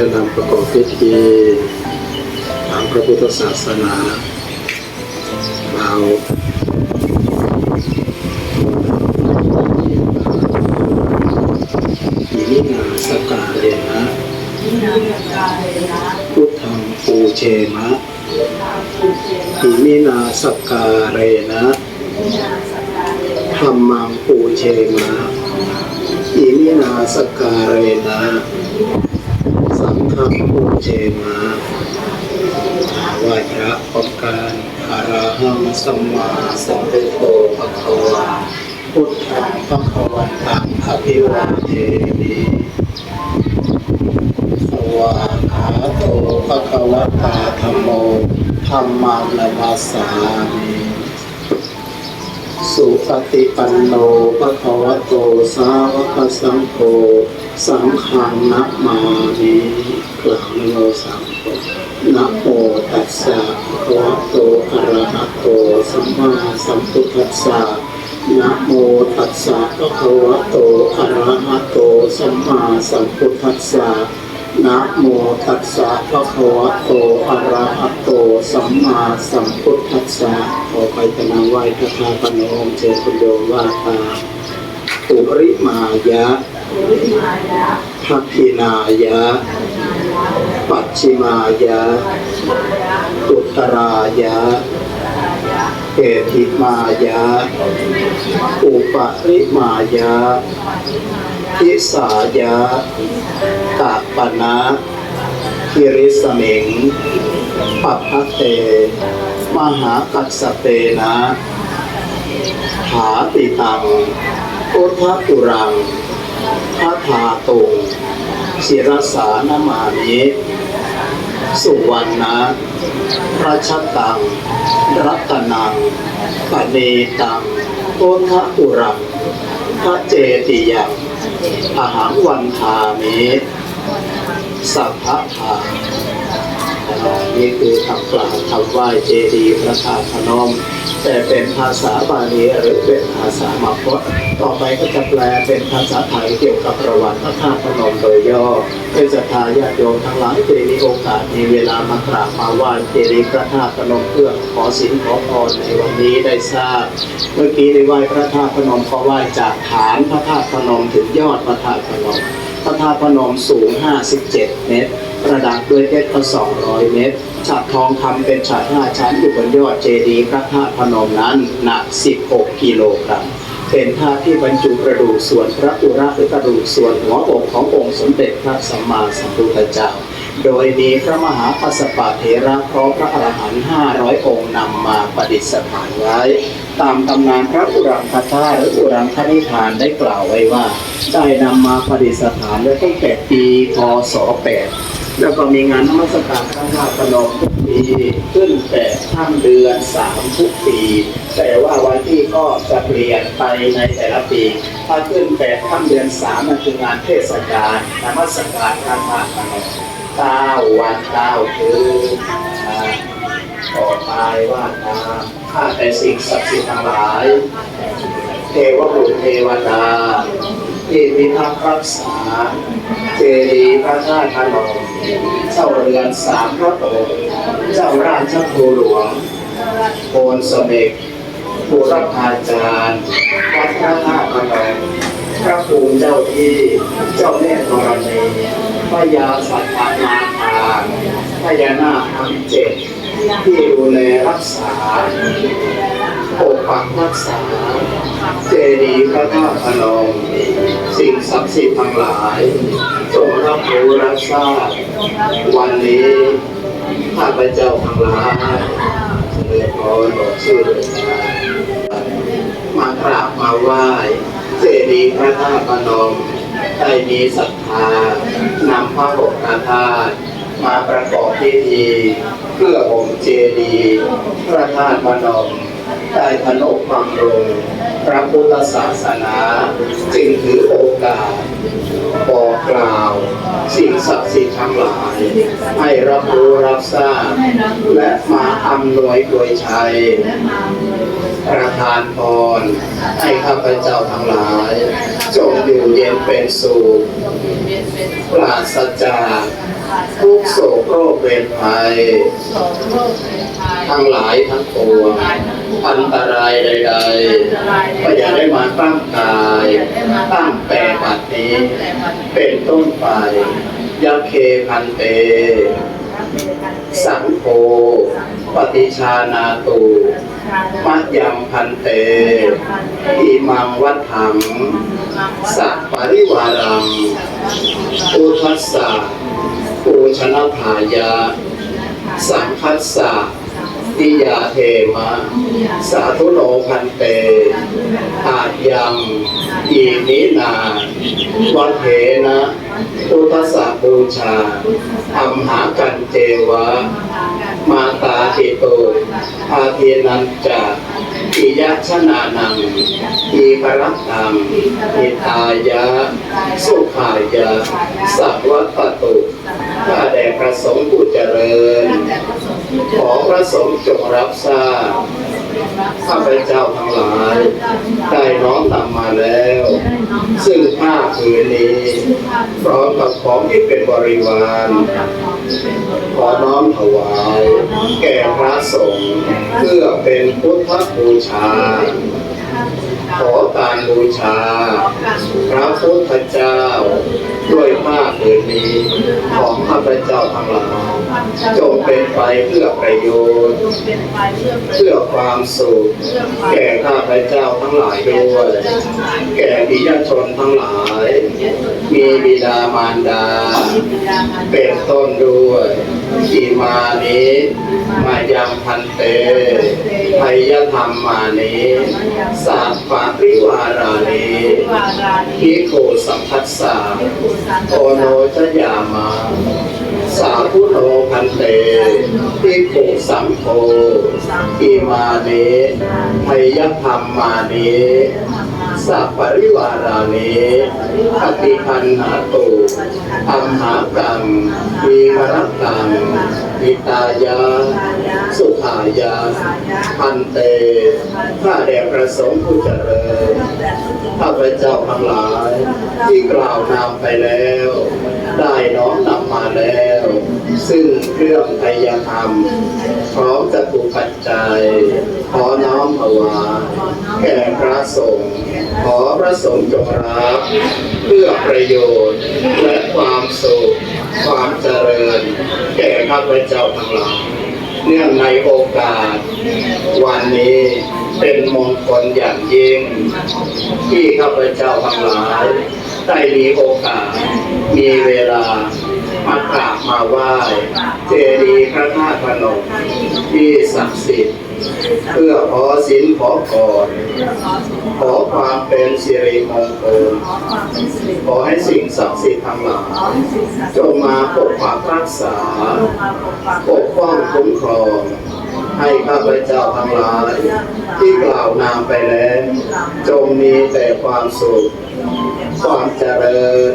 ได้นำประกอบพิธีทางพระพุทธศาสนา เราอิมินาสกาเรนะพุทธังปูเชมะอิมินาสกาเรนะธรรมังปูเชมะอิมินาสการเรนะ สังฆปูเชมาไหว้พระพร้อมกันอาราหังสัมมาสัมพุทโธภะคะวาพุทธังภะคะวันตังอภิวาเทมิสวาขาโตภะคะวตาธัมโมธัมมังนามาสามิสุปฏิปันโนภะคะวะโตสาวกสังโฆสังฆังนะมามิ กล่าวนะโมสามจบนะโมตัสสะภะวะโตอะระหะโตสัมมาสัมพุทธัสสะนะโมตัสสะภะคะวะโตอะระหะโตสัมมาสัมพุทธัสสะนะโมตัสสะภะคะวะโตอะระหะโตสัมมาสัมพุทธัสสะขอไปกนำไหว้พระธาตุพนมเชิญคุณโยมว่าตามอุริมายะพักขินายะ ปัจฉิมายะ อุตรายะเอธิมายะ อุปริมายะทิสายะตาปนะคิริสเมงปัพพะเต มหากัสเตนะหาติตังโอทะตุรัง พระธาตุงศิรสานมามิสุวรรณะพระชตัง รัตนังปเนตังโอทะอุรังพระเจติยังอหังวันทามิสัพพะทา นี่คือคำกล่าวคำไหว้เจดีย์พระธาตุพนม แต่เป็นภาษาบาลีหรือเป็นภาษามาคตต่อไปก็จะแปลเป็นภาษาไทยเกี่ยวกับประวัติพระธาตุพนมโดยย่อเพื่อจะทาญาติโยมทั้งหลายที่มีโอกาสมีเวลามากราบมาไหว้เจดีย์พระธาตุพนมเพื่อขอสินขอพรในวันนี้ได้ทราบ เมื่อกี้ได้ไหว้พระธาตุพนมก็ไหว้จากฐานพระธาตุพนมถึงยอดพระธาตุพนมพระธาตุพนมสูง 57 เมตร ระดับด้วยเพชรก็200เมตรฉัดทองคำเป็นฉัด5ชั้นอยู่บนยอดเจดีย์พระธาตุพนมนั้นหนัก 16 กิโลกรัมเป็นธาตุที่บรรจุกระดูกส่วนพระอุระหรือกระดูกส่วนหัวอกขององค์สมเด็จพระสัมมาสัมพุทธเจ้า โดยมีพระมหาปัสสปะเถระพร้อมพระอรหันต์500องค์นำมาประดิษฐานไว้ ตามตำนานพระอุรังคธาตุหรืออุรังคณิธานได้กล่าวไว้ว่า ได้นำมาประดิษฐานไว้ตั้งแต่ปีพศ8แล้วก็มีงานนมัสการพระธาตุพนมทุกปีขึ้นแต่ข้ามเดือนสามทุกปี แต่ว่าวันที่ก็จะเปลี่ยนไปในแต่ละปีถ้าขึ้นแปดข้ามเดือนสามมันคืองานเทศกาลนมัสการพระธาตุพนม เก้าวันเก้าคืนอ่าต่อไปว่าตามข้าแต่สิ่งศักดิ์สิทธิ์ทั้งหลาย เทวบุตรเทวดาที่พิทักษ์รักษา เจดีย์พระธาตุพนมเจ้าเรือนสามพระองค์เจ้าราชครูหลวงโพนสเมกภูรพาจารย์วัดพระธาตุพนม พระภูมิเจ้าที่เจ้าแม่ธรณีพญาสัตว์นาคาพญานาคทั้งเจ็ดที่ดูแลรักษาปกปักรักษา เจดีย์พระธาตุพนมสิ่งศักดิ์สิทธิ์ทั้งหลายจงรับรู้รับทราบวันนี้ข้าพเจ้าทั้งหลายเรียกร้อยบอกชื่อเลยนะมากราบมาไหว้ เจดีพระธาตุพนมได้มีศรัทธานำพระบรมธาตุมาประกอบพิธีเพื่อผมเจดีย์พระธาตุพนมได้พนกความรงพระพุทธศาสนา จึงถือโอกาสบอกกล่าว สิ่งศักดิ์สิทธิ์ทั้งหลาย ให้รับรู้รับทราบ และมาอำนวยโดยชัย ประทานพรให้ข้าพเจ้าทั้งหลาย จงอยู่เย็นเป็นสุขปราศจากทุกโศกโรคเวรภัย ทั้งหลายทั้งปวงอันตรายใดๆก็อย่าได้มาตั้งกายตั้งแต่บัดนี้ เป็นต้นไปยะเคพันเต สังโฆ ปฏิชานาตูมัจยังพันเตอิมังวัฏถัง สัพปริวารังอุทัสสะปูชนะทายา สังคัสสะ ติยาเทมะ สาธุโนพันเต อาจยังอีนินาวัเถนะพุทธสสะบูชาอัมหากันเจวะ มาตาติโตอาเทนันจะอิยชนานังอีกรัตตังอิตายะ สุขายะ สัพวัตตุข้าแด่พระสงฆ์ผู้เจริญ ขอพระสงฆ์จงรับทราบข้าพเจ้าทั้งหลายได้น้อมนำมาแล้ว ซึ่งผ้าผืนนี้ พร้อมกับของที่เป็นบริวาร ขอน้อมถวาย แก่พระสงฆ์เพื่อเป็นพุทธบูชา ขอการบูชา พระพุทธเจ้า ด้วยผ้าผืนนี้ของข้าพเจ้าทั้งหลายจงเป็นไปเพื่อประโยชน์ เพื่อความสุขแก่ข้าพเจ้าทั้งหลายด้วย แก่ปิยชนทั้งหลาย มีบิดามารดา เป็นต้นด้วยทีมานี้ มายังพันเตไพยธรรมมานี้สัพปะริวารานีทิโกสัมพัสสาโอโนชยามา สาธุโนพันเตทิโกสังโฆอิมานิไพยธรรมมานิ สัพปริวารานิอติพันหาตุอัมหากังมีมรกังอิตายา สุขายา พันเตข้าแด่ประสงค์ผู้เจริญข้าพเจ้าทั้งหลาย ที่กล่าวนำไปแล้ว ได้น้อมนำมาแล้ว ซึ่งเครื่องไทยธรรม พร้อมจะถูกปัจจัย ขอน้อมถวายแก่พระสงฆ์ขอพระสงฆ์จงรับเพื่อประโยชน์ และความสุข ความเจริญ แก่ข้าพเจ้าทั้งหลายเนื่องในโอกาส วันนี้เป็นมงคลอย่างยิ่ง ที่ข้าพเจ้าทั้งหลายได้มีโอกาส มีเวลา มากราบมาไหว้เจดีย์พระธาตุพนมที่ศักดิ์สิทธิ์เพื่อขอสินขอพรขอความเป็นสิริมงคลขอให้สิ่งศักดิ์สิทธิ์ทั้งหลายจงมาปกปักรักษา ปกป้องคุ้มครองให้ข้าพเจ้าทั้งหลายที่กล่าวนามไปแล้ว จงมีแต่ความสุข ความเจริญ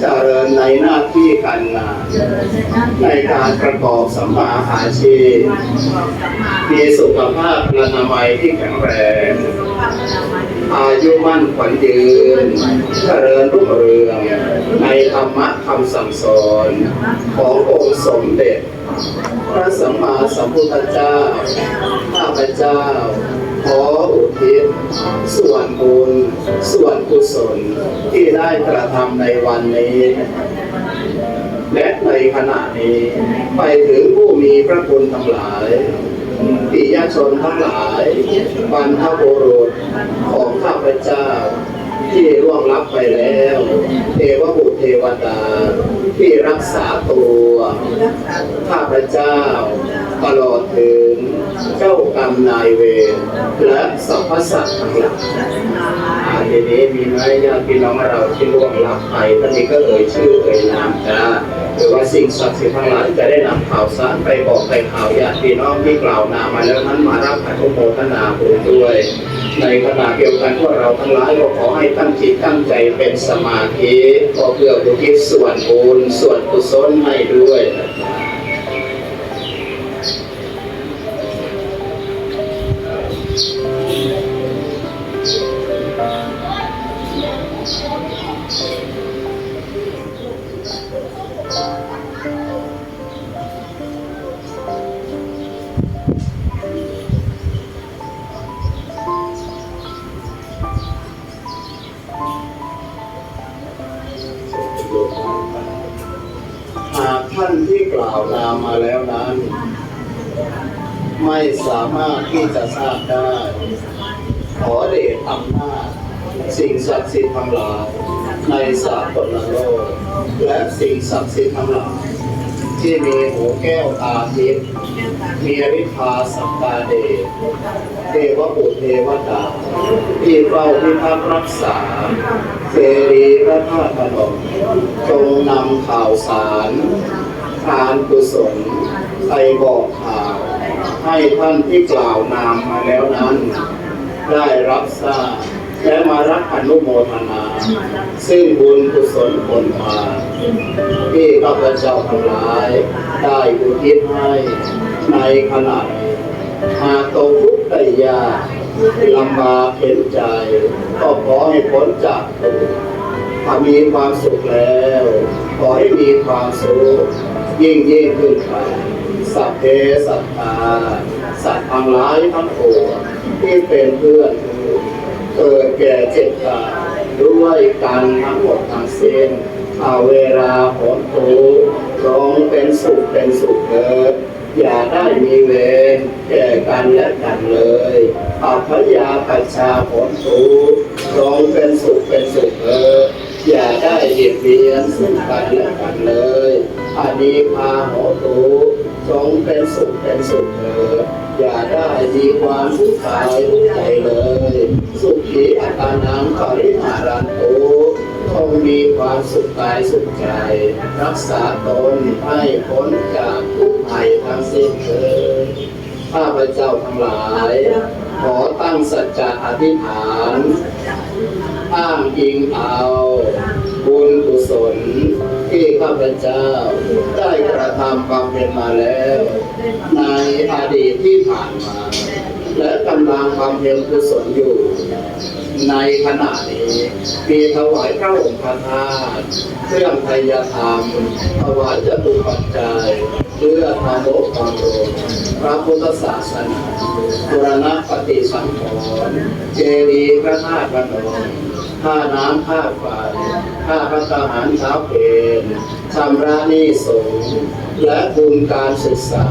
เจริญในหน้าที่การงาน ในการประกอบสัมมาอาชีพ มีสุขภาพอนามัยที่แข็งแรง อายุมั่นขวัญยืน เจริญรุ่งเรือง ในธรรมะคำสั่งสอนขององค์สมเด็จ พระสัมมาสัมพุทธเจ้า ข้าพเจ้า ขออุทิศส่วนบุญส่วนกุศลที่ได้กระทำในวันนี้ และในขณะนี้ ไปถึงผู้มีพระคุณทั้งหลายปิยชนทั้งหลายบรรพบุรุษของข้าพเจ้า ที่ร่วงลับไปแล้ว เทวบุตรเทวดา ที่รักษาตัว ข้าพเจ้า ตลอดถึงเจ้ากรรมนายเวรและสรรพสัตว์ทั้งหลายอาทีนี้มีไหมญาติพี่น้องเราที่ร่วงลับไปท่านนี้ก็เอ่ยชื่อเอ่ยนามจ้าหรือว่าสิ่งศักดิ์สิทธิ์ทั้งหลายจะได้นำข่าวสารไปบอกไปข่าวญาติพี่น้องที่กล่าวนามมาแล้วนั้นมารับอนุโมทนาบุญด้วย ในขณะเดียวกันพวกเราทั้งหลายก็ขอให้ตั้งจิตตั้งใจเป็นสมาธิก็เพื่อบุทิศส่วนบุญส่วนกุศลให้ด้วย สามารถที่จะทราบได้ ขอเดชอำนาจสิ่งศักดิ์สิทธิ์ทั้งหลายในสากลโลก และสิ่งศักดิ์สิทธิ์ทั้งหลายที่มีหูแก้วตาทิพย์มีริพาสัมตาเดชเทวบุตรเทวดาที่เฝ้าพิทักษ์รักษาเสรีพระธาตุพนมจงนำข่าวสารทานกุศลไปบอกข่าว ให้ท่านที่กล่าวนามมาแล้วนั้น ได้รับทราบและมารับอนุโมทนา ซึ่งบุญกุศลผลมาที่ข้าพเจ้าทั้งหลาย ได้อุทิศให้ในขณะหากตกทุกข์ได้ยากลำบากเห็นใจ ก็ขอให้พ้นจากทุกข์ถ้ามีความสุขแล้ว ขอให้มีความสุขยิ่งยิ่งขึ้นไป สัพเพสัตตาสัตว์ทั้งหลายทั้งปวงที่เป็นเพื่อนเกิดแก่เจ็บตายด้วยกันทั้งหมดทั้งสิ้นเอาเวลาผลทุกข์จงเป็นสุขเป็นสุขเถิดอย่าได้มีเวรแก่กันและกันเลยอัพยาปัชชาผลทุกข์จงเป็นสุขเป็นสุขเถิดอย่าได้เบียดเบียนซึ่งกันและกันเลยอันนี้พาโหตุ จงเป็นสุขเป็นสุขเถิดอย่าได้มีความทุกข์กายทุกข์ใจเลย สุขีอัตานังปริหารันตุคงมีความสุขกายสุขใจ รักษาตนให้พ้นจากทุกข์ภัยทั้งสิ้นเถิดข้าพเจ้าทั้งหลาย ขอตั้งสัจจะอธิษฐานอ้างอิงเอา บุญกุศล ที่ข้าพเจ้า ได้กระทำบำเพ็ญมาแล้วในอดีตที่ผ่านมา และกำลังบำเพ็ญกุศลอยู่ ในขณะนี้มีถวายพระองค์พระธาตุเครื่องไทยธรรมถวายจตุปัจจัยเพื่อทำโลกความรู้พระพุทธศาสนาบุรณปฏิสังขรณ์เจดีย์พระธาตุพนมค่าน้ำค่าไฟ ค่าพระทหารเช้าเพลชำระหนี้สงและทุนการศึกษา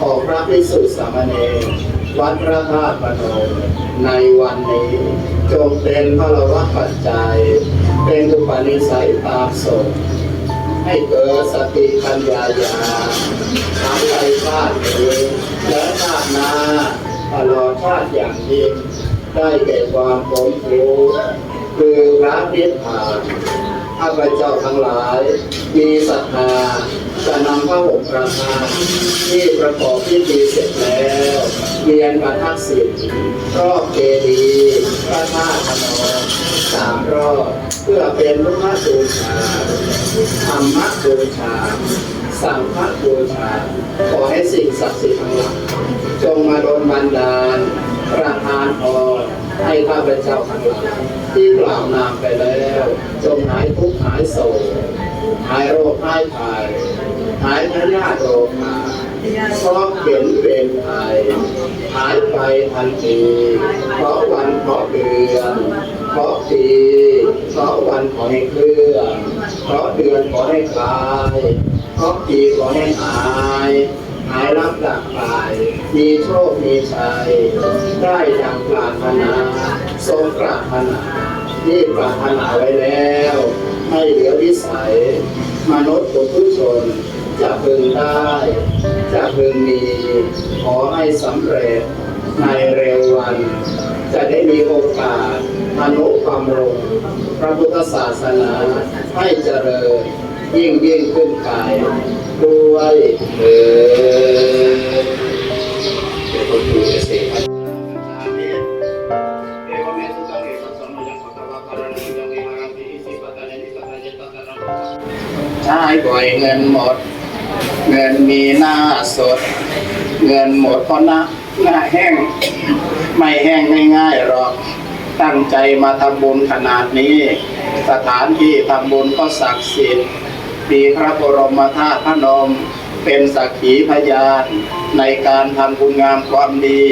ของพระภิกษุสามเณรวัดพระธาตุพนมในวันนี้จงเป็นพระวะปัจจัย เป็นอุปนิสัยตามสมให้เกิดสติปัญญาญาทั้งไปชาตินี้และชาติหน้าตลอดชาติอย่างยิ่งได้แก่ความพ้นทุกข์ คือพระนิพพานข้าพเจ้าทั้งหลาย มีศรัทธาจะนำพระห่มประทานที่ประกอบพิธีเสร็จแล้วเวียนมาทักษิณรอบเจดีย์พระธาตุพนสามรอบเพื่อเป็นพุทธบูชาธรรมบูชาสังฆบูชาขอให้สิ่งศักดิ์สิทธิ์ทั้งหลายจงมาโดนบันดาล ประทานพรให้ข้าพเจ้าทั้งหลายที่กล่าวนามไปแล้วจงหายทุกข์หายโศกหายโรคหายภัยหายพยาธิโรคมาเพราะเข็นเป็นภัยหายไปทันทีเพราะวันเพราะเดือนเพราะปีเพราะวันขอให้เคลื่อนเพราะเดือนขอให้คลายเพราะปีขอให้หาย หายรับดักตาย มีโชคมีชัย ได้ดังปรารถนาทรงปรารถนาที่ปรารถนาไว้แล้ว ให้เหลือวิสัย มนุษย์ปุถุชนจะพึงได้ จะพึงมี ขอให้สำเร็จในเร็ววัน จะได้มีโอกาสมนุษย์ความรงพระพุทธศาสนาให้เจริญยิ่งยิ่งขึ้นไปด้วยเถิด ใช้บ่อยเงินหมด เงินมีหน้าสด เงินหมดเพราะหน้าหน้าแห้ง ไม่แห้งง่ายๆหรอก ตั้งใจมาทำบุญขนาดนี้ สถานที่ทำบุญก็ศักดิ์สิทธิ์มีพระบรมธาตุพระนม เป็นสักขีพยาน ในการทำบุญงามความดี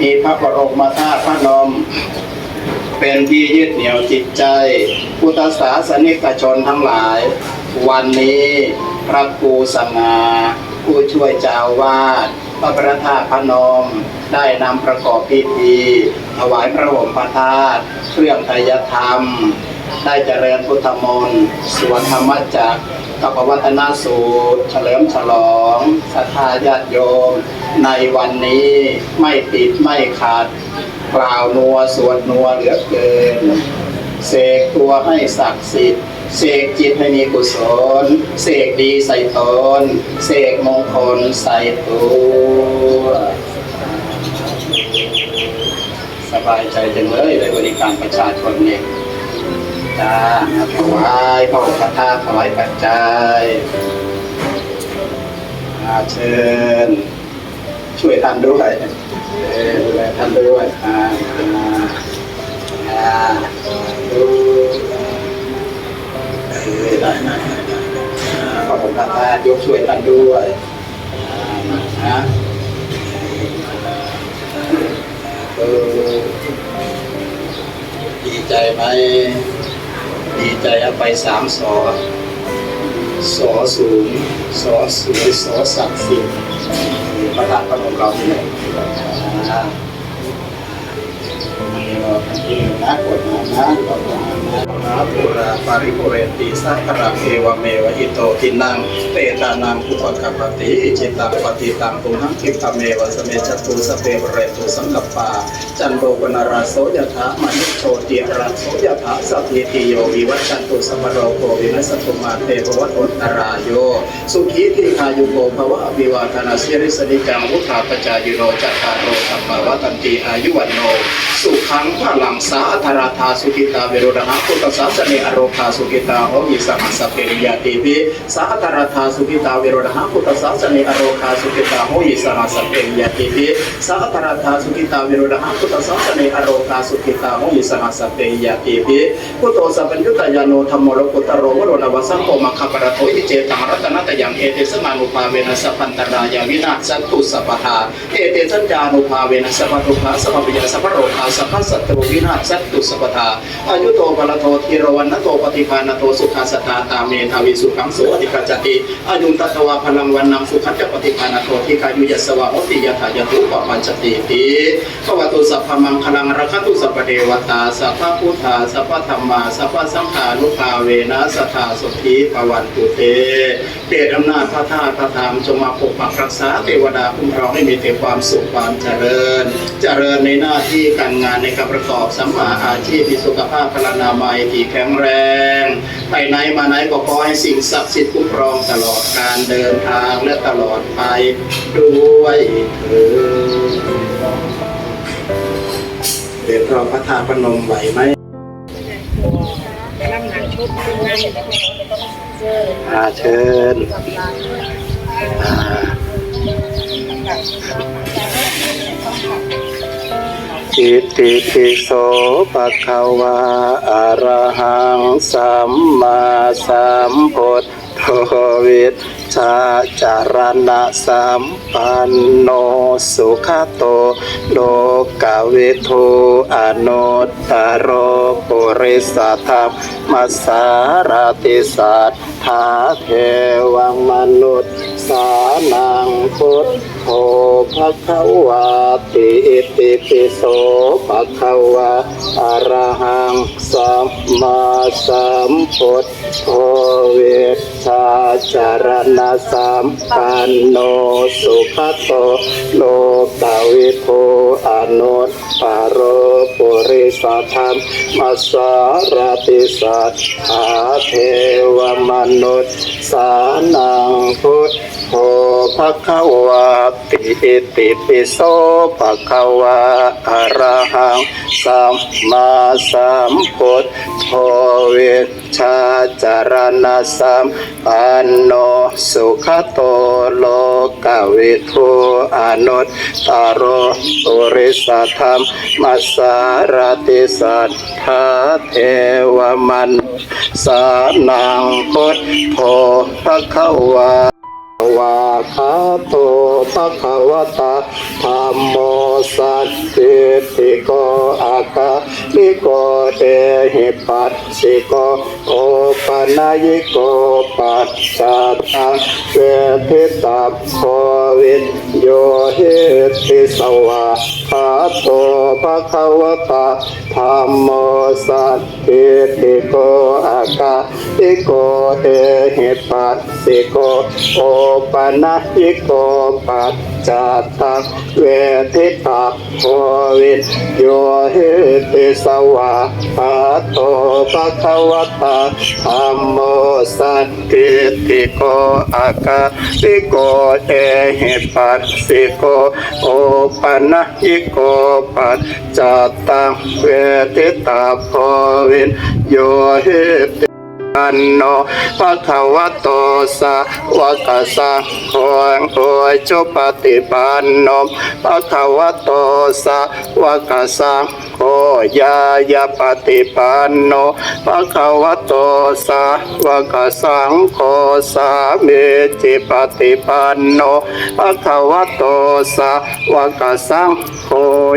มีพระบรมธาตุพระนมเป็นที่ยึดเหนี่ยวจิตใจ พุทธศาสนิกชนทั้งหลาย วันนี้พระครูสง่าผู้ช่วยเจ้าวาดพระประธาพระนมได้นำประกอบพิธีถวายพระห่มพระธาตุเครื่องไตรยธรรม ได้เจริญพุทธมนต์สวดธรรมจักร กับวัฒนสูตร เฉลิมฉลองศรัทธาญาติโยม ในวันนี้ไม่ติดไม่ขาด กล่าวนัวสวดนัวเหลือเกิน เสกตัวให้ศักดิ์สิทธิ์เสกจิตให้มีกุศล เสกดีใส่ตน เสกมงคลใส่ตัวสบายใจจังเลยได้บริการประชาชนเนี่ย จาถวายพระองค์พระธาตุถวายปัจจัยอาเชิญช่วยท่านด้วยดูแลท่านด้วยอาอาดูเออได้ได้ได้ได้อ่าขอบคุณพระธาตุยกช่วยท่านด้วยนะเออดีใจไหม ดีใจเอาไปสามสอสอสูงสอสวยสอศักดิ์สิทธิ์พระธาตุพระองค์เราที่ไหนอ่านี่เราทำที่นะกดน้ำนะกดน้ำนะ นะปุราปาริปุเรนติสัพพะเอวเมวะอิโตทินังเปตานังอุปกัปปติจิตตังปฏิตังตุหังคิปะเมวะสเมจตุสเปเรตุสังกปาจันโดปนาราโสยถามนุโชติราโสยถาสัพพิติโยวิวัชันตุสัมโรโควินัสตุมาเตภวัตอุตตรายโยสุขีติคายุโกภวะอภิวาทนาสิริสนิจังวุฒาปจายโนจัตตารโรสัมวะตันติอายุวันโน สุขังพลังสาธาราธาสุขิตาเวโรดหะพุทธศาสนิอโรคาสุขิตาโหมิสัมสสเปริยติภิสาธาราธาสุขิตาเวโรดหะพุทธศาสนิอโรคาสุขิตาโหมิสัมสสเปริยติภิสาธาราธาสุขิตาเวโรดหะพุทธศาสนิอโรคาสุขิตาโหมิสัมสสเปริยติภิพุทโธสัพพัญญุตยาโนธรรมโมโลกุตโรวโรนวสังโฆมัคคปะระโตอิเจตังรัตนตยังเอเตสมานุภาเวนัสสพันตรายาวินาศสันตุสัพพะเอเตสัญญานุภาเวนัสสพันตุภาสัพพยาสัพพโรคาสัพพสัตตุวินาศสันตุสัพพทาอายุโตปะลโตทีรวันนโตปฏิภาณโตสุขาสตาตาเมทาวิสุขังโสอิกัจจติอายุตัตวาพลังวันนังสุขัจจปฏิภาณโตทิกายุยสวะโหติยถายตุปปัญจติติภวตุสัพพมังคลังรักขตุสัพเทวตาสัพพพุทธาสัพพธรรมาสัพพสังฆานุภาเวนะสัทธาสุขีภวันตุเตเดชอำนาจพระธาตุพระธรรมจงมาปกปักรักษาเทวดาคุ้มครองให้มีแต่ความสุขความเจริญ เจริญในหน้าที่การงานในการประกอบสัมมาอาชีพมีสุขภาพพลานามัยที่แข็งแรง ไปไหนมาไหนก็ขอให้สิ่งศักดิ์สิทธิ์คุ้มครองตลอดการเดินทางและตลอดไปด้วยเถิดเดี๋ยวเราพระธาตุพนมไหวไหมน้ำหนักชุดขึ้นมาเจออาเชิญอ่า อิติปิโสภะคะวาอะระหังสัมมาสัมพุทโธวิชาจารณะสัมปันโนสุขโตโลกาวิทูอนุตตรโรปุริสธรรมมัสสารติสัทธาเทวังมนุษย์สานังพุทธ โธภะคะวาติอิติปิโสภะคะวาอะระหังสัมมาสัมพุทโธเวชชาจารณะสัมปันโนสุขโตโลกาวิโทอนุตปารโรปุริสธรรมมัสารติสัทธาเทวมนุษย์สานังพุทโธภควาติอิติปิโสภควาอะระหังสัมมาสัมพุทโธวิชาจารณสัมปันโนสุขโตโลกวิทูอนุตตารโรปุริสธรรมมัสสารติสัทธาเทวมันสานังพุทโธภควา วาคาโตภะคะวะตาธัมโมสัจจิติโกอาคาลิโกเตหิปัสสิโกโอปนัยโกปัสสัตตังเวทิตัพโควินโยหิติสวาคาโตภะคะวะตาธัมโมสัจจิติโกอาคาลิโกเตหิปัสสิโกโอปนัยิโกปัจจาตังเวทิตาโควิโยหิติสวาคาโตภะคะวะตาธัมโมสัจจิติโกอาคาลิโกเตหิปัสสิโกโอปนัยิโกปัจจาตังเวทิตาโควิโยหิติ อันโนภะคะวะโตสาวกสังโฆโอจุปฏิปันโนภะคะวะโตสาวกสังโฆยายาปฏิปันโนภะคะวะโตสาวกสังโฆสามิจิปฏิปันโนภะคะวะโตสาวกสังโฆ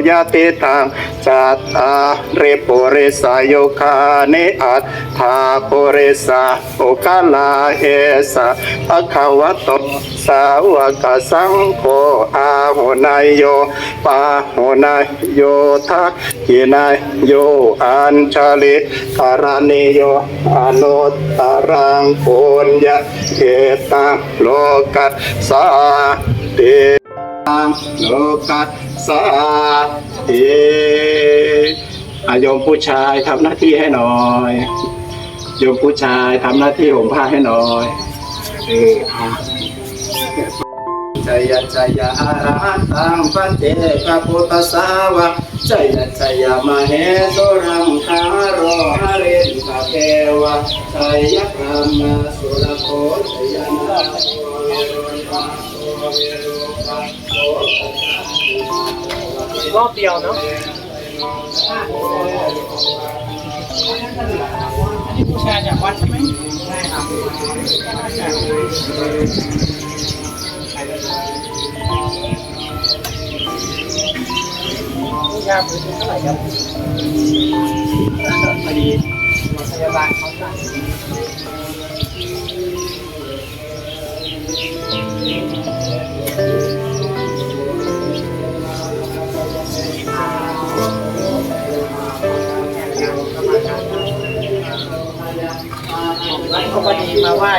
ยะติตังจัตตาริปุริสายุคานิอัตถาปุริสาโอกาลาเอสะภะคะวะโตสาวกสังโฆอาหุนายโยปาหุนายโยทักขินายโยอัญชลิการณิโยอนุตตรังปุญญาเกตังโลกัสสาติตังโลกัสสาติอาโยมผู้ชายทำหน้าที่ให้หน่อย โยมผู้ชายทำหน้าที่ห่มผ้าให้หน่อยเอออะจยจยอาระหันตังปัจเจกพุทธสาวะจยจยมเหสุรังคารโรหะเรนกเทวะจยพรหมสุรโคจยนาโเวโรปัสโเวโรปัสโรอบเดียวเนาะ ที่บูชาจากวัดใช่ไหมใช่ครับผู้ชายพื้นเท่าไหร่ครับพอดีโรงพยาบาลเขาสั่งแล้วก็พอดีมาไหว้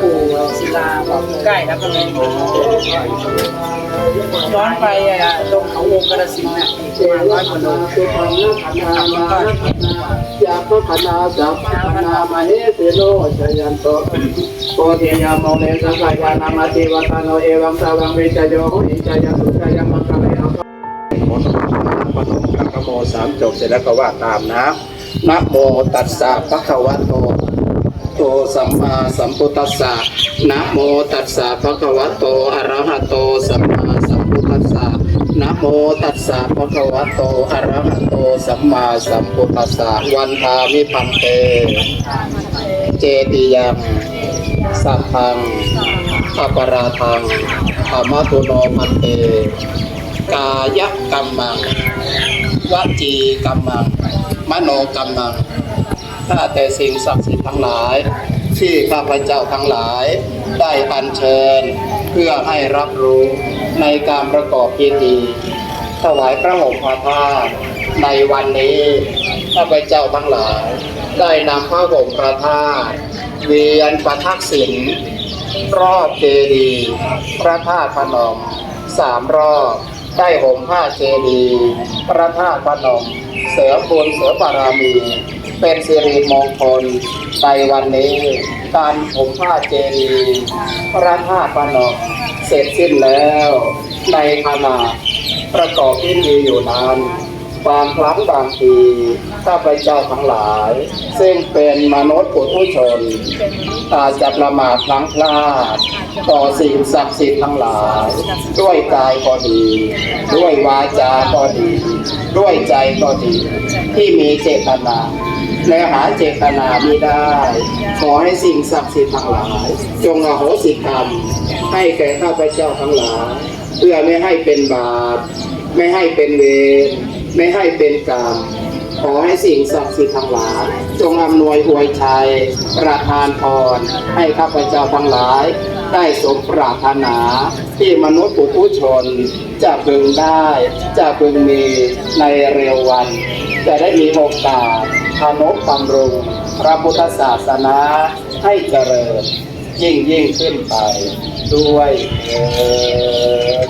ปู่ศิลาบอกอยู่ใกล้แล้วก็เลยย้อนไปอะตรงเขาวงกระสินธุ์น่ะอีกประมาณร้อยกว่าโลสุขังนาคนานาอยาพุทธนาสัพพนามเหสิโลชยันโตโกเทียโมเลสักายานามาติวัตโนเอวังสาวังวิจโยหิจยสุจยมังคะเลอภะปฐมกังโมสามจบเสร็จแล้วก็ว่าตามนะนะโมตัสสะภะคะวะโตโต สัมมาสัมพุทธัสสะนะโมตัสสะภะคะวะโตอะระหะโตสัมมาสัมพุทธัสสะนะโมตัสสะภะคะวะโตอะระหะโตสัมมาสัมพุทธัสสะวันทามิพันเต เจติยังสัพพังอัปราทังธรรมตุโนพันเต กายกรรมังวจีกรรมัง มโนกรรมัง ข้าแต่สิ่งศักดิ์สิทธิ์ทั้งหลาย ที่ข้าพเจ้าทั้งหลาย ได้อัญเชิญ เพื่อให้รับรู้ในการประกอบพิธีถวายพระห่มพระธาตุในวันนี้ข้าพเจ้าทั้งหลาย ได้นำผ้าห่มพระธาตุเวียนประทักษิณรอบเจดีย์พระธาตุพนมสามรอบได้ห่มผ้าเจดีย์พระธาตุพนมเสือบุญเสือบารมี เป็นสิริมงคลในวันนี้ การผมผ้าเจดีพระธาตุพนมเสร็จสิ้นแล้ว ในขณะประกอบพิธีอยู่นั้น บางครั้งบางทีข้าพเจ้าทั้งหลาย ซึ่งเป็นมนุษย์ปุถุชน อาจจะประมาทพลั้งพลาด ต่อสิ่งศักดิ์สิทธิ์ทั้งหลาย ด้วยกายก็ดี ด้วยวาจาก็ดี ด้วยใจก็ดี ที่มีเจตนาและหาเจตนาไม่ได้ ขอให้สิ่งศักดิ์สิทธิ์ทั้งหลาย จงอโหสิกรรม ให้แก่ข้าพเจ้าทั้งหลาย เพื่อไม่ให้เป็นบาป ไม่ให้เป็นเวร ไม่ให้เป็นกรรมขอให้สิ่งศักดิ์สิทธิ์ทั้งหลาย จงอำนวยอวยชัย ประทานพร ให้ข้าพเจ้าทั้งหลาย ได้สมปรารถนา ที่มนุษย์ปุถุชน จะพึงได้ จะพึงมีในเร็ววัน จะได้มีโอกาสพานุบำรุง พระพุทธศาสนาให้เจริญ ยิ่งยิ่งขึ้นไป ด้วยเถิด